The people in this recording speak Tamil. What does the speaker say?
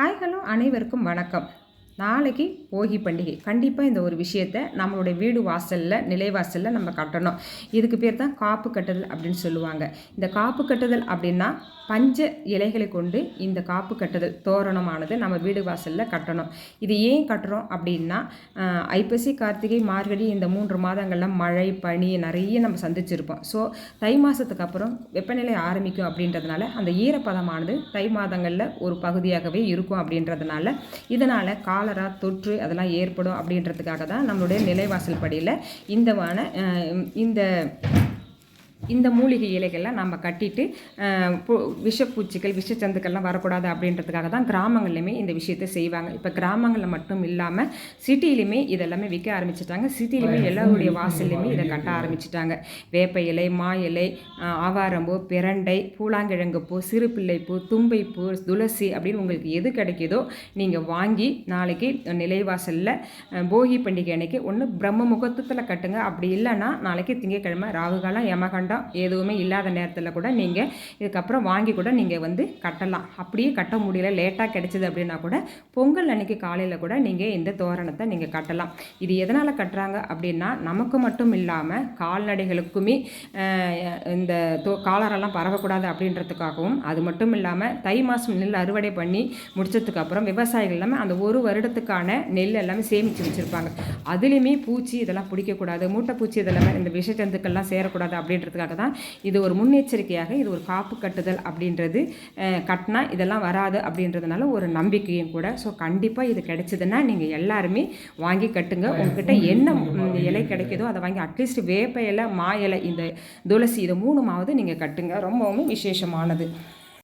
ஹாய் ஹலோ அனைவருக்கும் வணக்கம். நாளைக்கு போகி பண்டிகை. கண்டிப்பாக இந்த ஒரு விஷயத்தை நம்மளுடைய வீடு வாசலில் நிலைவாசலில் நம்ம கட்டணும். இதுக்கு பேர் தான் காப்பு கட்டுதல் அப்படின்னு சொல்லுவாங்க. இந்த காப்பு கட்டுதல் அப்படின்னா பஞ்ச இலைகளை கொண்டு இந்த காப்பு கட்டுதல் தோரணமானது நம்ம வீடு வாசலில் கட்டணும். இது ஏன் கட்டுறோம் அப்படின்னா ஐப்பசி கார்த்திகை மார்கழி இந்த மூன்று மாதங்களில் மழை பனி நிறைய நம்ம சந்திச்சிருப்போம். ஸோ தை மாதத்துக்கு அப்புறம் வெப்பநிலை ஆரம்பிக்கும் அப்படின்றதுனால அந்த ஈரப்பதமானது தை மாதங்களில் ஒரு பகுதியாகவே இருக்கும் அப்படின்றதுனால இதனால் காலரா தொற்று அதெல்லாம் ஏற்படும் அப்படின்றதுக்காக தான் நம்மளுடைய நிலைவாசல் படியில் இந்த வான இந்த இந்த மூலிகை இலைகள்லாம் நம்ம கட்டிட்டு விஷப்பூச்சிகள் விஷச்சந்துக்கள்லாம் வரக்கூடாது அப்படின்றதுக்காக தான் கிராமங்கள்லையுமே இந்த விஷயத்தை செய்வாங்க. இப்போ கிராமங்களில் மட்டும் இல்லாமல் சிட்டிலையுமே இதெல்லாமே விற்க ஆரம்பிச்சிட்டாங்க. சிட்டிலையுமே எல்லாருடைய வாசல்லையுமே இதை கட்ட ஆரம்பிச்சிட்டாங்க. வேப்ப இலை மா இலை ஆவாரம்பூ பிரண்டை பூலாங்கிழங்கு பூ சிறுபிள்ளைப்பூ தும்பைப்பூ துளசி அப்படின்னு உங்களுக்கு எது கிடைக்குதோ நீங்கள் வாங்கி நாளைக்கு நிலைவாசலில் போகி பண்டிகை அன்னைக்கு ஒன்று பிரம்ம முகூர்த்தத்தில் கட்டுங்க. அப்படி இல்லைன்னா நாளைக்கு திங்கக்கிழமை ராகுகாலம் யமகண்டம் எதுவுமே இல்லாத நேரத்தில் கூட நீங்கள் இதுக்கப்புறம் வாங்கி கூட நீங்கள் வந்து கட்டலாம். அப்படியே கட்ட முடியல லேட்டாக கிடைச்சிது அப்படின்னா கூட பொங்கல் அன்னைக்கு காலையில் கூட நீங்கள் இந்த தோரணத்தை நீங்கள் கட்டலாம். இது எதனால் கட்டுறாங்க அப்படின்னா நமக்கு மட்டும் இல்லாமல் கால்நடைகளுக்குமே இந்த தோ காலரெல்லாம் பரவக்கூடாது அப்படின்றதுக்காகவும் அது மட்டும் இல்லாமல் தை மாதம் நெல் அறுவடை பண்ணி முடிச்சதுக்கு அப்புறம் விவசாயிகள் எல்லாமே அந்த ஒரு வருடத்துக்கான நெல் எல்லாமே சேமித்து வச்சுருப்பாங்க. அதுலேயுமே பூச்சி இதெல்லாம் பிடிக்கக்கூடாது மூட்டை பூச்சி இதெல்லாமே இந்த விஷஜந்துக்கள்லாம் சேரக்கூடாது அப்படின்றதுக்காக தான் இது ஒரு முன்னெச்சரிக்கையாக இது ஒரு காப்பு கட்டுதல் அப்படின்றது கட்டினா இதெல்லாம் வராது அப்படின்றதுனால ஒரு நம்பிக்கையும் கூட. ஸோ கண்டிப்பாக இது கிடைச்சதுன்னா நீங்கள் எல்லாருமே வாங்கி கட்டுங்க. உங்ககிட்ட என்ன இலை கிடைக்குதோ அதை வாங்கி அட்லீஸ்ட் வேப்ப இலை மா இலை இந்த துளசி இது மூணுமாவது நீங்கள் கட்டுங்க. ரொம்பவும் விசேஷமானது.